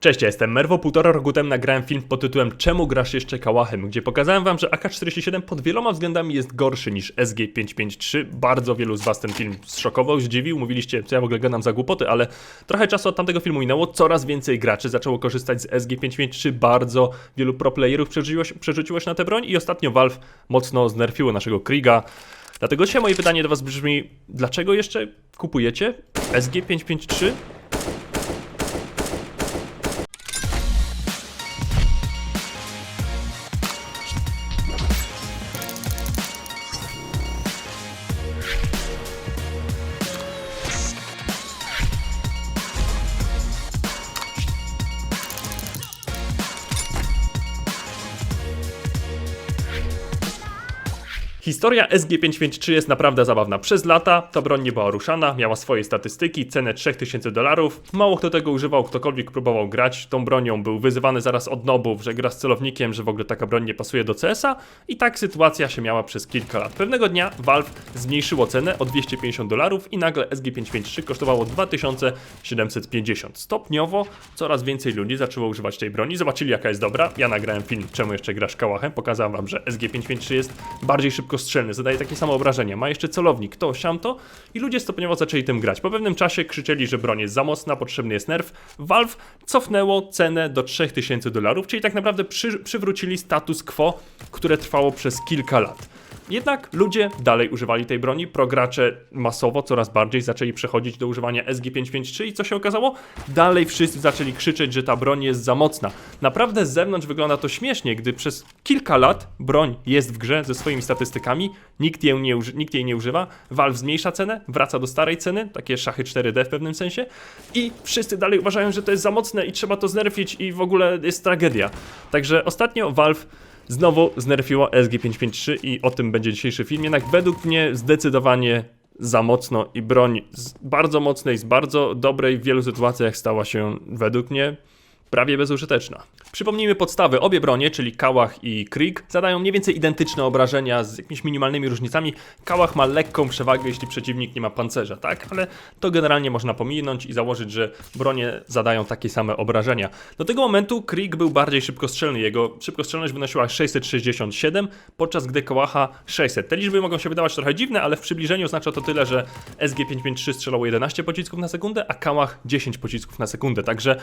Cześć, ja jestem Merwo. Półtora roku temu nagrałem film pod tytułem Czemu grasz jeszcze kałachem, gdzie pokazałem wam, że AK-47 pod wieloma względami jest gorszy niż SG-553. Bardzo wielu z was ten film zszokował, zdziwił, mówiliście, co ja w ogóle gadam za głupoty, ale trochę czasu od tamtego filmu minęło, coraz więcej graczy zaczęło korzystać z SG-553, bardzo wielu pro-playerów przerzuciło, przerzuciło się na tę broń i ostatnio Valve mocno znerfiło naszego Kriga. Dlatego dzisiaj moje pytanie do was brzmi, dlaczego jeszcze kupujecie SG-553? Historia SG553 jest naprawdę zabawna. Przez lata ta broń nie była ruszana, miała swoje statystyki, cenę 3000 dolarów. Mało kto tego używał, ktokolwiek próbował grać tą bronią, był wyzywany zaraz od nobów, że gra z celownikiem, że w ogóle taka broń nie pasuje do CS-a i tak sytuacja się miała przez kilka lat. Pewnego dnia Valve zmniejszyło cenę o 250 dolarów i nagle SG553 kosztowało 2750. Stopniowo coraz więcej ludzi zaczęło używać tej broni, zobaczyli jaka jest dobra. Ja nagrałem film, czemu jeszcze grasz kałachem, pokazałem wam, że SG553 jest bardziej szybkostrzelny, zadaje takie samo obrażenia, ma jeszcze celownik, to, siamto i ludzie stopniowo zaczęli tym grać. Po pewnym czasie krzyczeli, że broń jest za mocna, potrzebny jest nerf. Valve cofnęło cenę do 3000 dolarów, czyli tak naprawdę przy, przywrócili status quo, które trwało przez kilka lat. Jednak ludzie dalej używali tej broni, progracze masowo coraz bardziej zaczęli przechodzić do używania SG553 i co się okazało? Dalej wszyscy zaczęli krzyczeć, że ta broń jest za mocna. Naprawdę z zewnątrz wygląda to śmiesznie, gdy przez kilka lat broń jest w grze ze swoimi statystykami, nikt jej nie, uży- nikt jej nie używa, Valve zmniejsza cenę, wraca do starej ceny, takie szachy 4D w pewnym sensie i wszyscy dalej uważają, że to jest za mocne i trzeba to znerfić i w ogóle jest tragedia. Także ostatnio Valve Znowu znerfiło SG553 i o tym będzie dzisiejszy film. Jednak według mnie zdecydowanie za mocno i broń z bardzo mocnej, z bardzo dobrej w wielu sytuacjach stała się według mnie prawie bezużyteczna. Przypomnijmy podstawy. Obie bronie, czyli Kałach i Krieg, zadają mniej więcej identyczne obrażenia z jakimiś minimalnymi różnicami. Kałach ma lekką przewagę, jeśli przeciwnik nie ma pancerza, tak? Ale to generalnie można pominąć i założyć, że bronie zadają takie same obrażenia. Do tego momentu Krieg był bardziej szybkostrzelny. Jego szybkostrzelność wynosiła 667, podczas gdy Kałacha 600. Te liczby mogą się wydawać trochę dziwne, ale w przybliżeniu oznacza to tyle, że SG553 strzelało 11 pocisków na sekundę, a Kałach 10 pocisków na sekundę. Także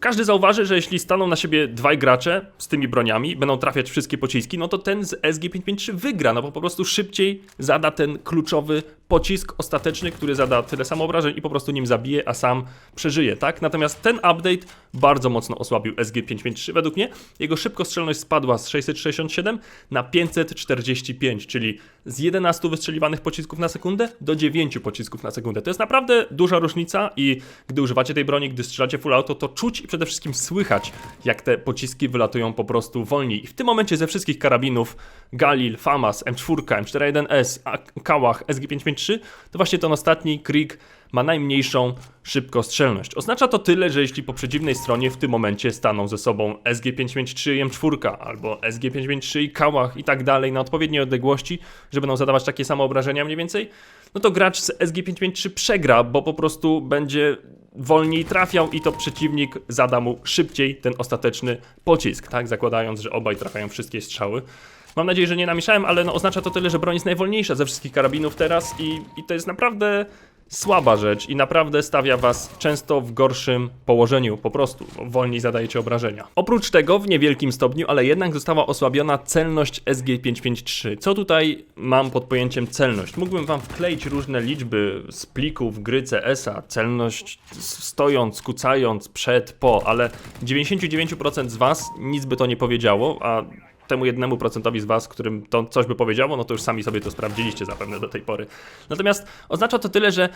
każdy zauważy, że jeśli staną na siebie dwaj gracze z tymi broniami, będą trafiać wszystkie pociski, no to ten z SG553 wygra, no bo po prostu szybciej zada ten kluczowy pocisk ostateczny, który zada tyle samo obrażeń i po prostu nim zabije, a sam przeżyje, tak? Natomiast ten update bardzo mocno osłabił SG553 według mnie. Jego szybkostrzelność spadła z 667 na 545, czyli z 11 wystrzeliwanych pocisków na sekundę do 9 pocisków na sekundę. To jest naprawdę duża różnica i gdy używacie tej broni, gdy strzelacie full auto, to czuć i przede wszystkim słychać, jak te pociski wylatują po prostu wolniej. I w tym momencie ze wszystkich karabinów Galil, FAMAS, M4, M41S, a Kałach, SG553, to właśnie ten ostatni Krieg ma najmniejszą szybkostrzelność. Oznacza to tyle, że jeśli po przeciwnej stronie w tym momencie staną ze sobą SG553 i M4 albo SG553 i Kałach i tak dalej na odpowiedniej odległości, że będą zadawać takie same obrażenia mniej więcej, no to gracz z SG553 przegra, bo po prostu będzie wolniej trafiał i to przeciwnik zada mu szybciej ten ostateczny pocisk, tak? Zakładając, że obaj trafiają wszystkie strzały. Mam nadzieję, że nie namieszałem, ale no oznacza to tyle, że broń jest najwolniejsza ze wszystkich karabinów teraz i, i to jest naprawdę słaba rzecz i naprawdę stawia was często w gorszym położeniu, po prostu, wolniej zadajecie obrażenia. Oprócz tego w niewielkim stopniu, ale jednak została osłabiona celność SG553. Co tutaj mam pod pojęciem celność? Mógłbym wam wkleić różne liczby z plików gry CS-a, celność stojąc, kucając, przed, po, ale 99% z was nic by to nie powiedziało, a temu jednemu procentowi z was, którym to coś by powiedziało, no to już sami sobie to sprawdziliście zapewne do tej pory. Natomiast oznacza to tyle, że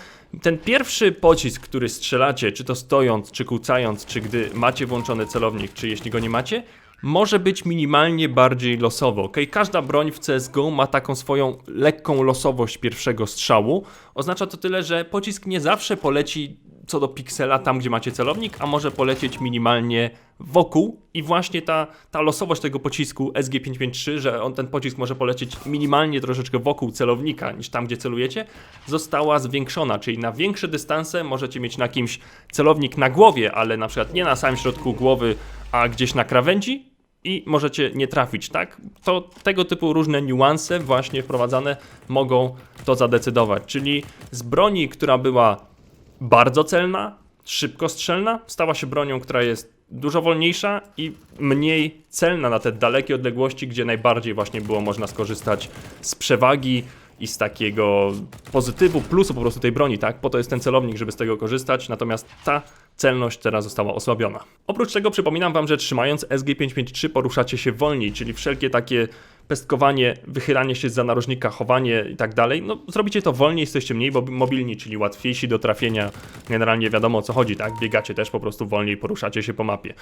ten pierwszy pocisk, który strzelacie, czy to stojąc, czy kłócając, czy gdy macie włączony celownik, czy jeśli go nie macie, może być minimalnie bardziej losowo. ok? Każda broń w CSGO ma taką swoją lekką losowość pierwszego strzału. Oznacza to tyle, że pocisk nie zawsze poleci co do piksela tam, gdzie macie celownik, a może polecieć minimalnie wokół i właśnie ta, ta losowość tego pocisku SG553, że on ten pocisk może polecieć minimalnie troszeczkę wokół celownika niż tam, gdzie celujecie, została zwiększona, czyli na większe dystanse możecie mieć na kimś celownik na głowie, ale na przykład nie na samym środku głowy, a gdzieś na krawędzi, i możecie nie trafić, tak? To tego typu różne niuanse właśnie wprowadzane mogą to zadecydować. Czyli z broni, która była bardzo celna, szybkostrzelna, stała się bronią, która jest dużo wolniejsza i mniej celna na te dalekie odległości, gdzie najbardziej właśnie było można skorzystać z przewagi i z takiego pozytywu, plusu po prostu tej broni, tak? Po to jest ten celownik, żeby z tego korzystać, natomiast ta celność teraz została osłabiona. Oprócz tego przypominam Wam, że trzymając SG553 poruszacie się wolniej, czyli wszelkie takie pestkowanie, wychylanie się za narożnika, chowanie i tak dalej, no zrobicie to wolniej, jesteście mniej mobilni, czyli łatwiejsi do trafienia. Generalnie wiadomo o co chodzi, tak? Biegacie też po prostu wolniej, poruszacie się po mapie.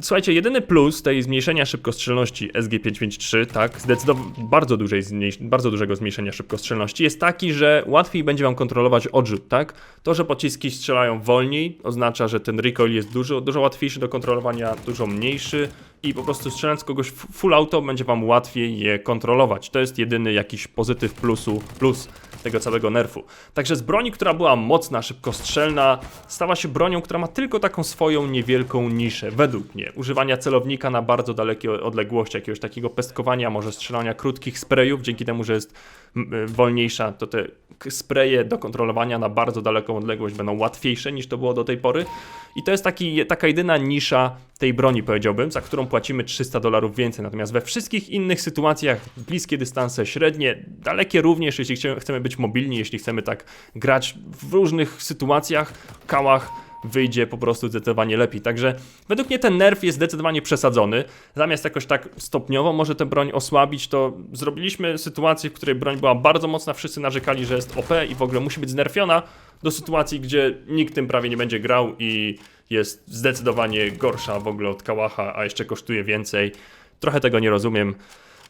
Słuchajcie, jedyny plus tej zmniejszenia szybkostrzelności SG553, tak, bardzo, dużej, bardzo dużego zmniejszenia szybkostrzelności jest taki, że łatwiej będzie Wam kontrolować odrzut, tak? To, że pociski strzelają wolniej, oznacza, że ten recoil jest dużo, dużo łatwiejszy do kontrolowania, dużo mniejszy i po prostu strzelając kogoś full auto będzie Wam łatwiej je kontrolować. To jest jedyny jakiś pozytyw plusu, plus tego całego nerfu. Także z broni, która była mocna, szybkostrzelna, stała się bronią, która ma tylko taką swoją niewielką niszę, według mnie. Używania celownika na bardzo dalekie odległości, jakiegoś takiego pestkowania, może strzelania krótkich sprayów, dzięki temu, że jest y, wolniejsza, to te spraye do kontrolowania na bardzo daleką odległość będą łatwiejsze niż to było do tej pory. I to jest taki, taka jedyna nisza tej broni, powiedziałbym, za którą płacimy 300 dolarów więcej. Natomiast we wszystkich innych sytuacjach, bliskie dystanse, średnie, dalekie również, jeśli chcemy być mobilni, jeśli chcemy tak grać w różnych sytuacjach, kałach, wyjdzie po prostu zdecydowanie lepiej. Także według mnie ten nerf jest zdecydowanie przesadzony. Zamiast jakoś tak stopniowo może tę broń osłabić, to zrobiliśmy sytuację, w której broń była bardzo mocna, wszyscy narzekali, że jest OP i w ogóle musi być znerfiona, do sytuacji, gdzie nikt tym prawie nie będzie grał i jest zdecydowanie gorsza w ogóle od Kałacha, a jeszcze kosztuje więcej. Trochę tego nie rozumiem,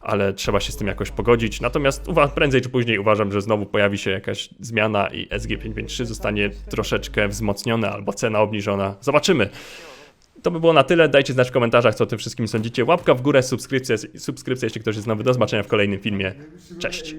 ale trzeba się z tym jakoś pogodzić. Natomiast prędzej czy później uważam, że znowu pojawi się jakaś zmiana i SG553 zostanie troszeczkę wzmocnione albo cena obniżona. Zobaczymy. To by było na tyle. Dajcie znać w komentarzach, co o tym wszystkim sądzicie. Łapka w górę, subskrypcja, subskrypcja jeśli ktoś jest nowy. Do zobaczenia w kolejnym filmie. Cześć.